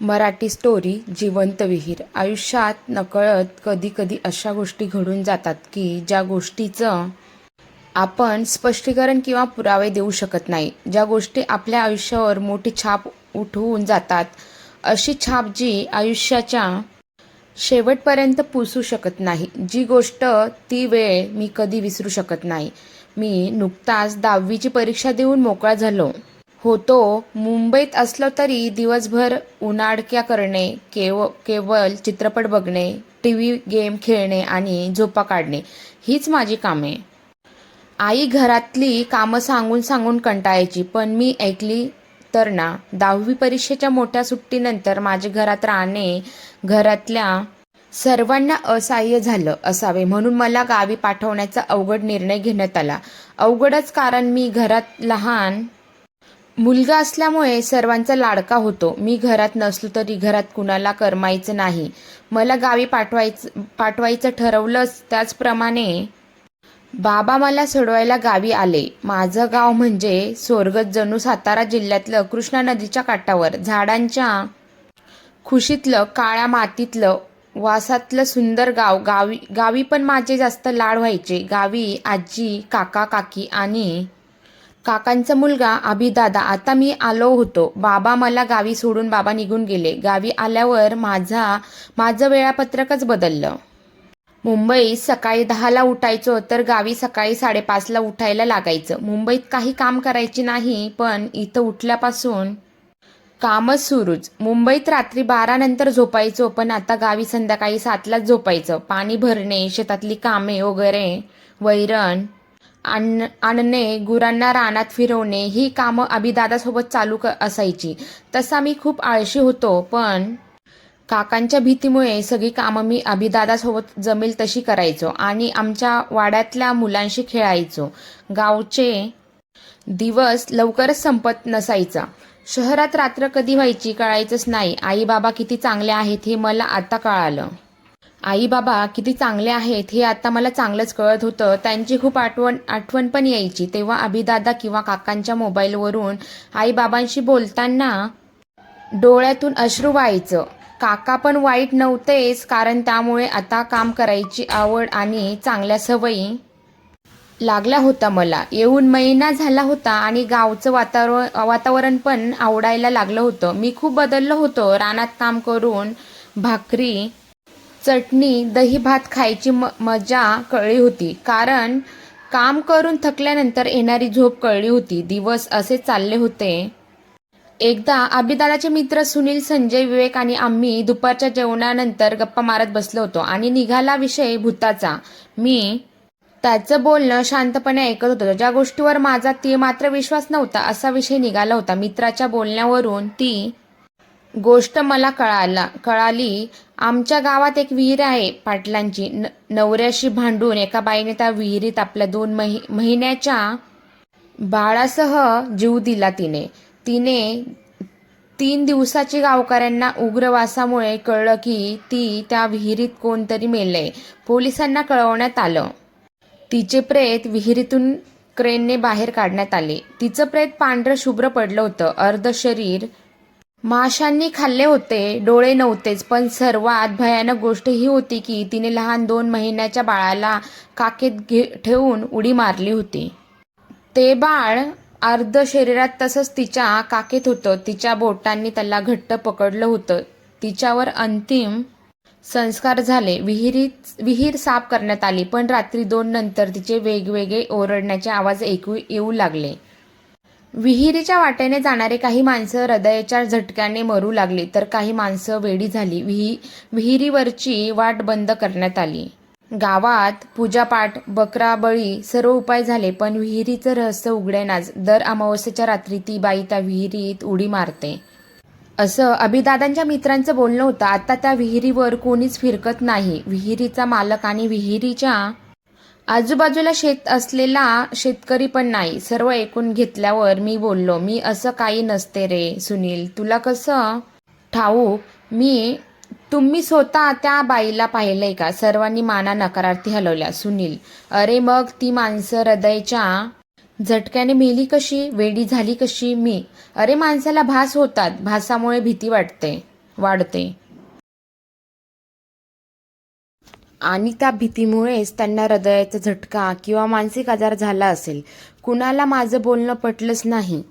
Marathi story जिवंत विहीर. आयुष्यात नकळत कधी कधी अशा गोष्टी घडून जातात की ज्या गोष्टीचं आपण स्पष्टीकरण किंवा पुरावे देऊ शकत नाही. ज्या गोष्टी आपल्या आयुष्यावर मोठी छाप उठवून जातात अशी छाप जी आयुष्याच्या शेवटपर्यंत पुसू शकत नाही. जी गोष्ट ती वेळ मी कधी विसरू शकत नाही. मी नुकताच दहावीची परीक्षा देऊन मोकळा झालो. होतो. मुंबईत असलो तरी दिवसभर उन्हाडक्या करणे केव केवळ चित्रपट बघणे टी व्ही गेम खेळणे आणि झोपा काढणे हीच माझी कामे. आई घरातली कामं सांगून सांगून कंटाळायची पण मी ऐकली तर ना. दहावी परीक्षेच्या मोठ्या सुट्टीनंतर माझे घरात राहणे घरातल्या सर्वांना असहाय्य झालं असावे म्हणून मला गावी पाठवण्याचा अवघड निर्णय घेण्यात आला. अवघडच कारण मी घरात लहान मुलगा असल्यामुळे सर्वांचा लाडका होतो. मी घरात नसलो तरी घरात कुणाला करमायचं नाही. मला गावी पाठवायचं पाठवायचं ठरवलंच. त्याचप्रमाणे बाबा मला सोडवायला गावी आले. माझं गाव म्हणजे स्वर्गत जणू सातारा जिल्ह्यातलं कृष्णा नदीच्या काठावर. झाडांच्या खुशीतलं काळ्या मातीतलं वासातलं सुंदर गाव. गावी गावी पण माझे जास्त लाड व्हायचे. गावी आजी काका काकी आणि काकांचा मुलगा अभिदादा आता मी आलो होतो. बाबा मला गावी सोडून बाबा निघून गेले. गावी आल्यावर माझा माझं वेळापत्रकच बदललं. मुंबईत सकाळी दहाला उठायचो तर गावी सकाळी साडेपाचला उठायला लागायचं. मुंबईत काही काम करायची नाही पण इथं उठल्यापासून कामच सुरूच. मुंबईत रात्री बारा नंतर झोपायचो पण आता गावी संध्याकाळी सातलाच झोपायचं. पाणी भरणे शेतातली कामे वगैरे वैरण आण आणणे गुरांना रानात फिरवणे ही कामं अभिदादासोबत चालू क असायची. तसा मी खूप आळशी होतो पण काकांच्या भीतीमुळे सगळी कामं मी अभिदादासोबत जमेल तशी करायचो आणि आमच्या वाड्यातल्या मुलांशी खेळायचो. गावचे दिवस लवकरच संपत नसायचा. शहरात रात्र कधी व्हायची कळायचंच नाही. आई बाबा किती चांगले आहेत हे मला आता कळालं. आई बाबा किती चांगले आहेत हे आता मला चांगलंच कळत होतं. त्यांची खूप आठवण आठवण पण यायची. तेव्हा अभिदादा किंवा काकांच्या मोबाईलवरून आई बाबांशी बोलताना डोळ्यातून अश्रू व्हायचं. काका पण वाईट नव्हतेच कारण त्यामुळे आता काम करायची आवड आणि चांगल्या सवयी लागल्या होता मला. येऊन महिना झाला होता आणि गावचं वातावरण वातावरण पण आवडायला लागलं होतं. मी खूप बदललो होतो. रानात काम करून भाकरी चटणी दही भात खायची म मजा कळली होती. कारण काम करून थकल्यानंतर येणारी झोप कळली होती. दिवस असे चालले होते. एकदा अभिदानाचे मित्र सुनील संजय विवेक आणि आम्ही दुपारच्या जेवणानंतर गप्पा मारत बसलो होतो आणि निघाला विषय भूताचा. मी त्याचं बोलणं शांतपणे ऐकत होतो. ज्या गोष्टीवर माझा ती मात्र विश्वास नव्हता असा विषय निघाला होता. मित्राच्या बोलण्यावरून ती गोष्ट मला कळाला कळाली. आमच्या गावात एक विहीर आहे पाटलांची. न नवऱ्याशी भांडून एका बाईने त्या विहिरीत आपल्या दोन महि महिन्याच्या बाळासह जीव दिला तिने. तिने तीन दिवसाची गावकऱ्यांना उग्रवासामुळे कळलं की ती त्या विहिरीत कोणतरी मेलंय. पोलिसांना कळवण्यात आलं. तिचे प्रेत विहिरीतून क्रेनने बाहेर काढण्यात आले. तिचं प्रेत पांढरं शुभ्र पडलं होतं. अर्ध शरीर माशांनी खाल्ले होते डोळे नव्हतेच पण सर्वात भयानक गोष्ट ही होती की तिने लहान दोन महिन्याच्या बाळाला काकेत घे ठेवून उडी मारली होती. ते बाळ अर्ध शरीरात तसंच तिच्या काकेत होतं. तिच्या बोटांनी त्याला घट्ट पकडलं होतं. तिच्यावर अंतिम संस्कार झाले. विहिरीत विहीर साफ करण्यात आली पण रात्री दोन नंतर तिचे वेगवेगळे ओरडण्याचे आवाज ऐकू येऊ लागले. विहिरीच्या वाटेने जाणारे काही माणसं हृदयाच्या झटक्याने मरू लागली तर काही माणसं वेडी झाली. विही विहिरीवरची वाट बंद करण्यात आली. गावात पूजापाठ बकरा बळी सर्व उपाय झाले पण विहिरीचं रहस्य उघडेनाच. दर अमावस्येच्या रात्री ती बाई त्या विहिरीत उडी मारते. असं अभिदादांच्या मित्रांचं बोलणं होतं. आता त्या विहिरीवर कोणीच फिरकत नाही. विहिरीचा मालक आणि विहिरीच्या आजूबाजूला शेत असलेला शेतकरी पण नाही. सर्व ऐकून घेतल्यावर मी बोललो मी असं काही नसते रे सुनील. तुला कसं ठाऊक मी तुम्ही स्वतः त्या बाईला पाहिलंय का? सर्वांनी माना नकारार्थी हलवल्या. सुनील अरे मग ती माणसं हृदयच्या झटक्याने मेली कशी? वेडी झाली कशी मी? अरे माणसाला भास होतात. भासामुळे भीती वाटते वाढते. आणि त्या भीतीमुळेच त्यांना हृदयाचा झटका किंवा मानसिक आजार झाला असेल. कुणाला माझं बोलणं पटलंच नाही.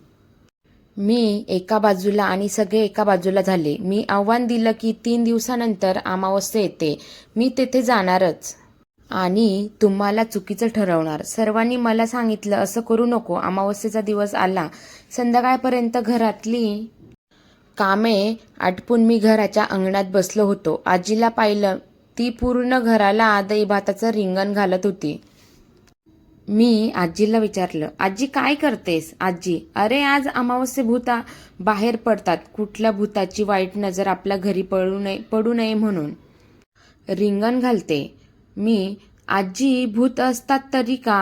मी एका बाजूला आणि सगळे एका बाजूला झाले. मी आव्हान दिलं की तीन दिवसानंतर अमावस्या येते. मी तेथे जाणारच. आणि तुम्हाला चुकीचं ठरवणार. सर्वांनी मला सांगितलं असं करू नको. अमावस्येचा दिवस आला. संध्याकाळपर्यंत घरातली कामे आटपून मी घराच्या अंगणात बसलो होतो. आजीला पाहिलं ती पूर्ण घराला दही भाताचं रिंगण घालत होती. मी आजीला विचारलं आजी काय करतेस? आजी अरे आज अमावस्ये भूता बाहेर पडतात. कुठल्या भूताची वाईट नजर आपल्या घरी पडू नये पडू नये म्हणून. रिंगण घालते. मी आजी भूत असतात तरी का?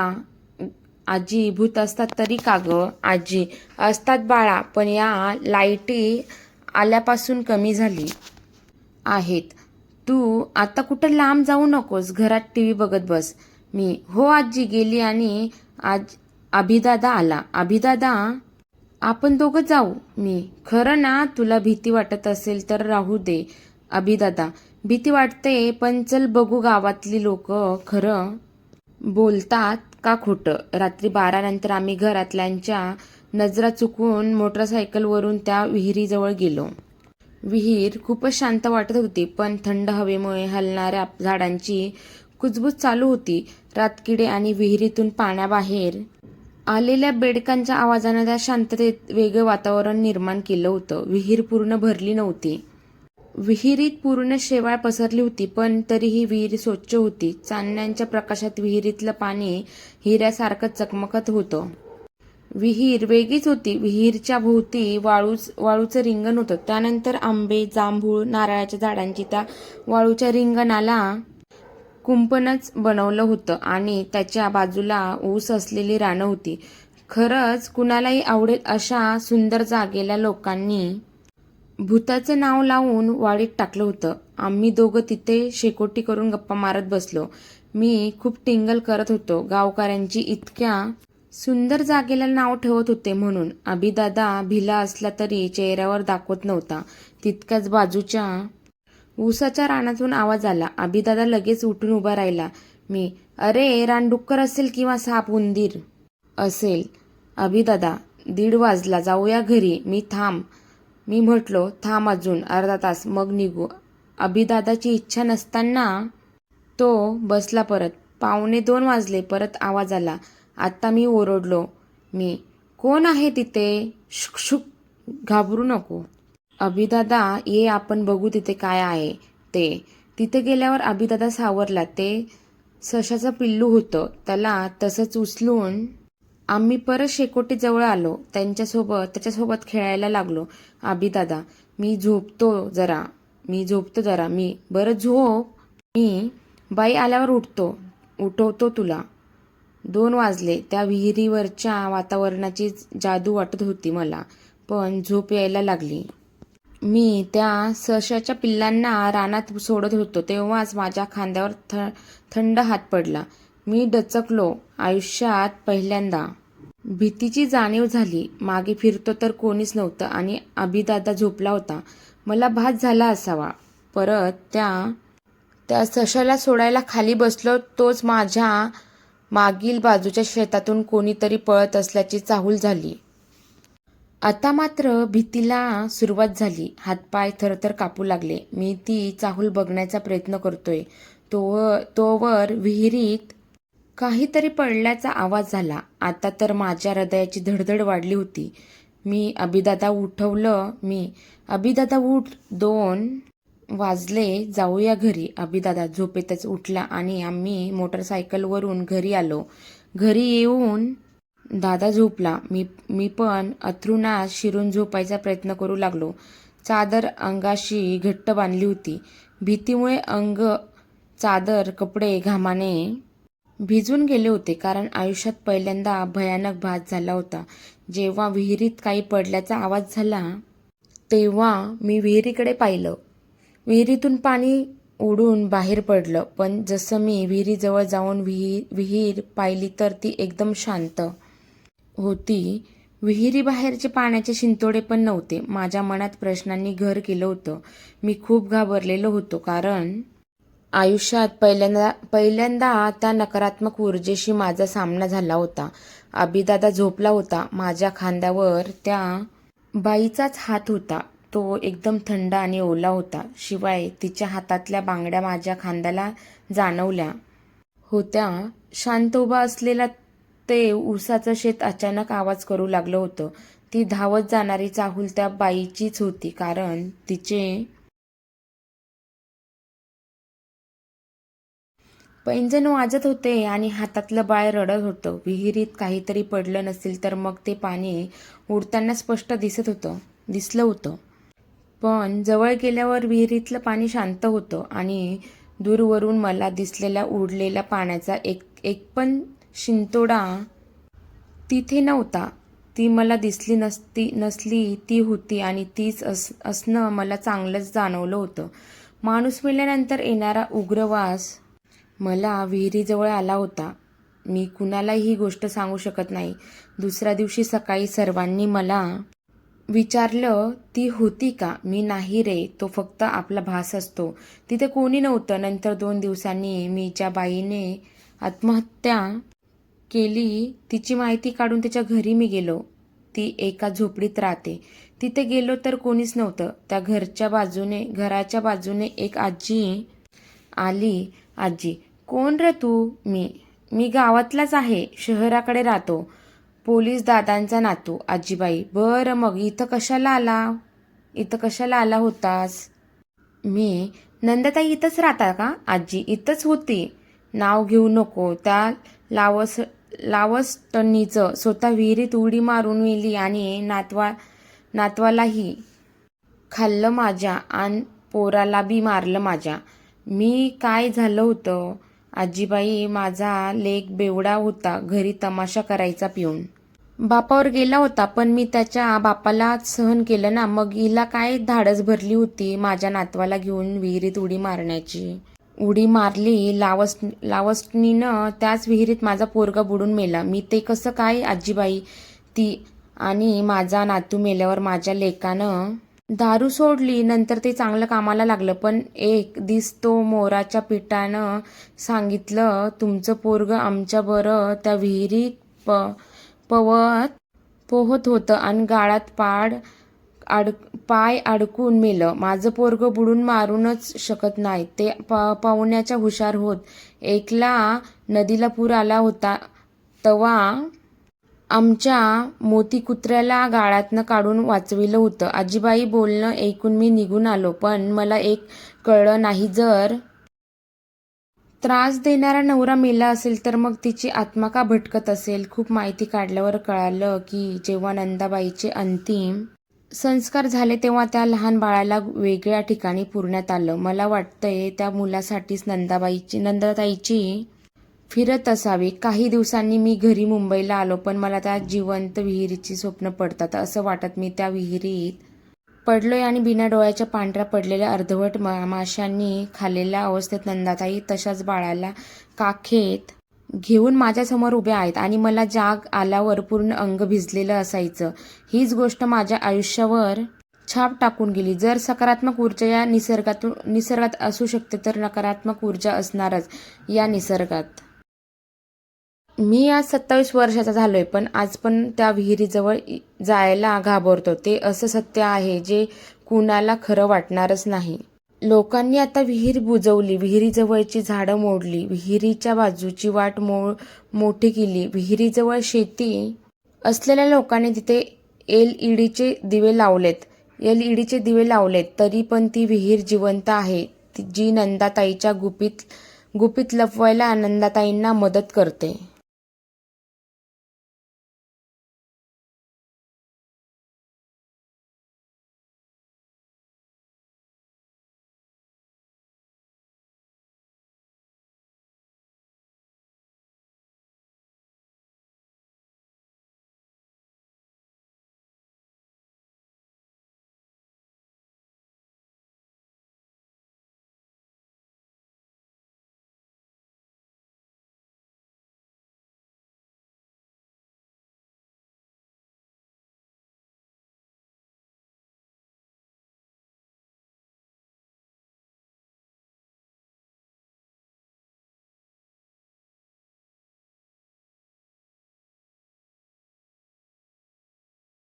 आजी भूत असतात तरी का ग? आजी असतात बाळा पण या लाईटी आल्यापासून कमी झाली आहेत. तू आता कुठं लांब जाऊ नकोस घरात टी व्ही बघत बस. मी हो आजी गेली आणि आज अभिदादा आला. अभिदादा आपण दोघं जाऊ. मी खरं ना तुला भीती वाटत असेल तर राहू दे अभिदादा. भीती वाटते पण चल बघू गावातली लोक खरं बोलतात का खोटं. रात्री बारानंतर आम्ही घरातल्यांच्या नजरा चुकून मोटरसायकलवरून त्या विहिरीजवळ गेलो. विहीर खूपच शांत वाटत होती पण थंड हवेमुळे हलणाऱ्या झाडांची कुजबूज चालू होती. रातकिडे आणि विहिरीतून पाण्याबाहेर आलेल्या बेडकांच्या आवाजानं त्या शांततेत वेगळं वातावरण निर्माण केलं होतं. विहीर पूर्ण भरली नव्हती. विहिरीत पूर्ण शेवाळ पसरली होती पण तरीही विहीर स्वच्छ होती. चांदण्यांच्या प्रकाशात विहिरीतलं पाणी हिऱ्यासारखं चकमकत होतं. विहीर वेगळीच होती. विहीरच्या भोवती वाळूच वाळूचं रिंगण होतं. त्यानंतर आंबे जांभूळ नारळाच्या झाडांची त्या वाळूच्या रिंगणाला कुंपणच बनवलं होतं आणि त्याच्या बाजूला ऊस असलेली रानं होती. खरंच कुणालाही आवडेल अशा सुंदर जागेला लोकांनी भूताचं नाव लावून वाडीत टाकलं होतं. आम्ही दोघं तिथे शेकोटी करून गप्पा मारत बसलो. मी खूप टिंगल करत होतो. गावकऱ्यांची इतक्या सुंदर जागेला नाव ठेवत होते म्हणून. अभिदादा भिला असला तरी चेहऱ्यावर दाखवत नव्हता. तितक्याच बाजूच्या ऊसाच्या रानातून आवाज आला. अभिदादा लगेच उठून उभा राहिला. मी अरे रानडुक्कर असेल किंवा साप उंदीर असेल अभिदादा दीड वाजला. जाऊया घरी. मी थांब मी म्हटलो थांब अजून. अर्धा तास. मग निघू अभिदादाची इच्छा नसताना तो बसला परत. पावणे दोन वाजले. परत आवाज आला. आत्ता मी ओरडलो. मी कोण आहे तिथे? शुकशुक घाबरू नको. अभिदादा ये आपण बघू तिथे काय आहे. ते तिथे गेल्यावर अभिदादा सावरला. ते सशाचं पिल्लू होतं. त्याला तसंच उचलून आम्ही परत शेकोटीजवळ आलो. त्यांच्यासोबत त्याच्यासोबत खेळायला लागलो. अभिदादा मी झोपतो जरा. मी झोपतो जरा. मी बरं झोप. मी बाई आल्यावर उठतो. उठवतो तुला. दोन वाजले. त्या विहिरीवरच्या वातावरणाची जादू वाटत होती मला पण झोप यायला लागली. मी त्या सशाच्या पिल्लांना रानात सोडत होतो तेव्हाच माझ्या खांद्यावर थ थंड हात पडला. मी डचकलो आयुष्यात पहिल्यांदा. भीतीची जाणीव झाली. मागे फिरतो तर कोणीच नव्हतं आणि अभिदादा झोपला होता. मला भात झाला असावा. परत त्या त्या सशाला सोडायला खाली बसलो तोच माझ्या मागील बाजूच्या शेतातून कोणीतरी पळत असल्याची चाहूल झाली. आता मात्र भीतीला सुरुवात झाली. हातपाय थरथर कापू लागले. मी ती चाहूल बघण्याचा प्रयत्न करतोय. तो तोवर विहिरीत काहीतरी पडल्याचा आवाज झाला. आता तर माझ्या हृदयाची धडधड वाढली होती. मी अभिदादा उठवलं. मी अभिदादा उठ दोन वाजले जाऊया घरी. अभिदादा झोपेतच उठला आणि आम्ही मोटरसायकलवरून घरी आलो. घरी येऊन दादा झोपला. मी मी पण अथरुणात शिरून झोपायचा प्रयत्न करू लागलो. चादर अंगाशी घट्ट बांधली होती. भीतीमुळे अंग चादर कपडे घामाने भिजून गेले होते कारण आयुष्यात पहिल्यांदा भयानक भात झाला होता. जेव्हा विहिरीत काही पडल्याचा आवाज झाला तेव्हा मी विहिरीकडे पाहिलं. विहिरीतून पाणी उडून बाहेर पडलं पण जसं मी विहिरीजवळ जाऊन विहीर विहीर पाहिली तर ती एकदम शांत होती. विहिरीबाहेरचे पाण्याचे शिंतोडे पण नव्हते. माझ्या मनात प्रश्नांनी घर केलं होतं. मी खूप घाबरलेलो होतो कारण आयुष्यात पहिल्यांदा पहिल्यांदा त्या नकारात्मक ऊर्जेशी माझा सामना झाला होता. अभिदादा झोपला होता. माझ्या खांद्यावर त्या बाईचाच हात होता. तो एकदम थंड आणि ओला होता. शिवाय तिच्या हातातल्या बांगड्या माझ्या खांद्याला जाणवल्या. होत्या. शांत उभा असलेला ते ऊसाचं शेत अचानक आवाज करू लागलं होतं. ती धावत जाणारी चाहूल त्या बाईचीच होती कारण तिचे पैंजण वाजत होते आणि हातातलं बाळ रडत होतं. विहिरीत काहीतरी पडलं नसेल तर मग ते पाणी उडताना स्पष्ट दिसत होतं. दिसलं होतं. पण जवळ गेल्यावर विहिरीतलं पाणी शांत होतं आणि दूरवरून मला दिसलेल्या उडलेल्या पाण्याचा एक एक पण शिंतोडा तिथे नव्हता. ती मला दिसली नसती नसली ती होती आणि तीच अस असणं मला चांगलंच जाणवलं होतं. माणूस मिळाल्यानंतर येणारा उग्रवास मला विहिरीजवळ आला होता. मी कुणालाही ही गोष्ट सांगू शकत नाही. दुसऱ्या दिवशी सकाळी सर्वांनी मला विचारलं ती होती का? मी नाही रे तो फक्त आपला भास असतो. तिथे कोणी नव्हतं. नंतर दोन दिवसांनी मी ज्या बाईने आत्महत्या केली. तिची माहिती काढून तिच्या घरी मी गेलो. ती एका झोपडीत राहते. तिथे गेलो तर कोणीच नव्हतं. त्या घरच्या बाजूने घराच्या बाजूने एक आजी आली. आजी कोण रे तू? मी मी गावातलाच आहे. शहराकडे राहतो. पोलीस दादांचा नातू. आजीबाई बरं मग इथं कशाला आला? इथं कशाला आला होतास? मी नंदताई इथंच राहता का? आजी इथंच होती. नाव घेऊ नको. त्या लावस लावसटणीचं स्वतः विहिरीत उडी मारून मेली आणि नातवा नातवालाही खाल्लं माझ्या आणि पोराला बी मारलं माझ्या. मी काय झालं होतं? आजीबाई माझा लेक बेवडा होता. घरी तमाशा करायचा पिऊन. बापावर गेला होता पण मी त्याच्या बापाला सहन केलं ना. मग हिला काय धाडस भरली होती माझ्या नातवाला घेऊन विहिरीत उडी मारण्याची? उडी मारली लावस लावसनीनं त्याच विहिरीत माझा पोरगा बुडून मेला. मी ते कसं काय आजीबाई? ती आणि माझा नातू मेल्यावर माझ्या लेकानं दारू सोडली. नंतर ते चांगलं कामाला लागलं पण एक दिस तो मोराच्या पिठानं सांगितलं तुमचं पोरग आमच्या बरं त्या विहिरीत प पवत पोहत होतं आणि गाळात पाड अड पाय अडकून मेलं. माझं पोरग बुडून मारूनच शकत नाही. ते प पाहुण्याच्या हुशार होत. एकला नदीला पूर आला होता तवा आमच्या मोती कुत्र्याला गाळातनं काढून वाचविलं होतं. आजीबाई बोलणं ऐकून मी निघून आलो पण मला एक कळलं नाही जर त्रास देणारा नवरा मेला असेल तर मग तिची आत्मा का भटकत असेल? खूप माहिती काढल्यावर कळालं की जेव्हा नंदाबाईचे अंतिम संस्कार झाले तेव्हा त्या लहान बाळाला वेगळ्या ठिकाणी पुरण्यात आलं. मला वाटतंय त्या मुलासाठीच नंदाबाईची नंदाताईची फिरत असावी. काही दिवसांनी मी घरी मुंबईला आलो पण मला त्या जिवंत विहिरीची स्वप्न पडतात. असं वाटत मी त्या विहिरीत पडलोय आणि बिना डोळ्याच्या पांढऱ्या पडलेल्या अर्धवट माशांनी खाल्लेल्या अवस्थेत नंदाताई तशाच बाळाला काखेत घेऊन माझ्यासमोर उभ्या आहेत आणि मला जाग आल्यावर पूर्ण अंग भिजलेलं असायचं. हीच गोष्ट माझ्या आयुष्यावर छाप टाकून गेली. जर सकारात्मक ऊर्जा या निसर्गातून निसर्गात असू शकते तर नकारात्मक ऊर्जा असणारच या निसर्गात. मी आज सत्तावीस वर्षाचा झालो आहे पण आज पण त्या विहिरीजवळ जायला घाबरतो. ते असं सत्य आहे जे कुणाला खरं वाटणारच नाही. लोकांनी आता विहीर बुजवली विहिरीजवळची झाडं मोडली विहिरीच्या बाजूची वाट मो मोठी केली विहिरीजवळ शेती असलेल्या लोकांनी तिथे एल ई डीचे दिवे लावलेत. एल ई डीचे दिवे लावलेत तरी पण ती विहीर जिवंत आहे जी नंदाताईच्या गुपित गुपित लपवायला नंदाताईंना मदत करते.